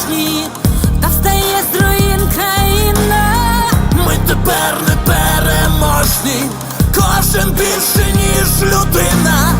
страшні, та встає з руїн країна. Ми тепер не переможні, кожен більше, ніж людина.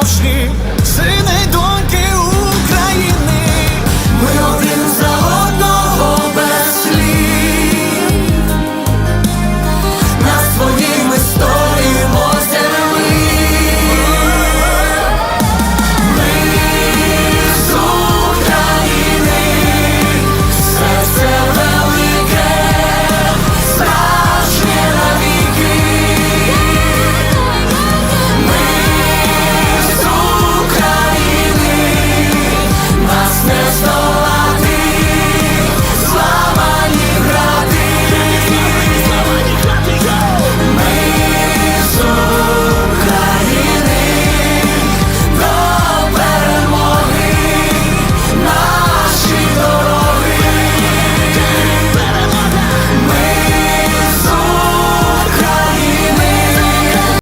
poszli